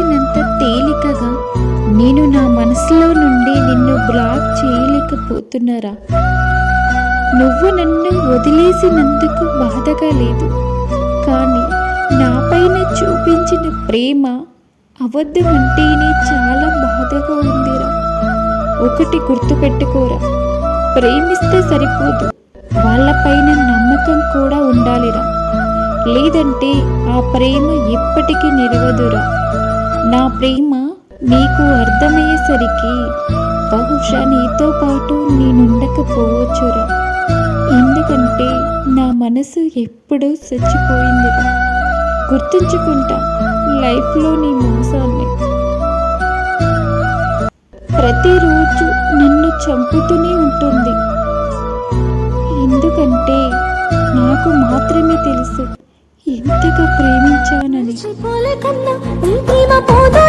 చేసినంత తేలికగా నేను నా మనసులో నుండి నిన్ను బ్లాక్ చేయలేకపోతున్నారా? నువ్వు నన్ను వదిలేసినందుకు బాధగా లేదు. కానీ నాపైన చూపించిన ప్రేమ అబద్ధమంటేనే చాలా బాధగా ఉందిరా. ఒకటి గుర్తుపెట్టుకోరా ప్రేమిస్తే సరిపోదు. వాళ్ళపైన నమ్మకం కూడా ఉండాలిరా. లేదంటే ఆ ప్రేమ ఎప్పటికీ నిలవదురా. నా ప్రేమ నీకు అర్థమయ్యేసరికి బహుశా నీతో పాటు నేనుండకపోవచ్చురా. ఎందుకంటే నా మనసు ఎప్పుడూ చచ్చిపోయిందిరా. గుర్తుంచుకుంటా లైఫ్లో నీ మోసాన్ని. ప్రతిరోజు నన్ను చంపుతూనే ఉంటుంది. ఎందుకంటే నాకు మాత్రమే తెలుసు ఎంతగా ప్రేమించానని. కన్నా bu da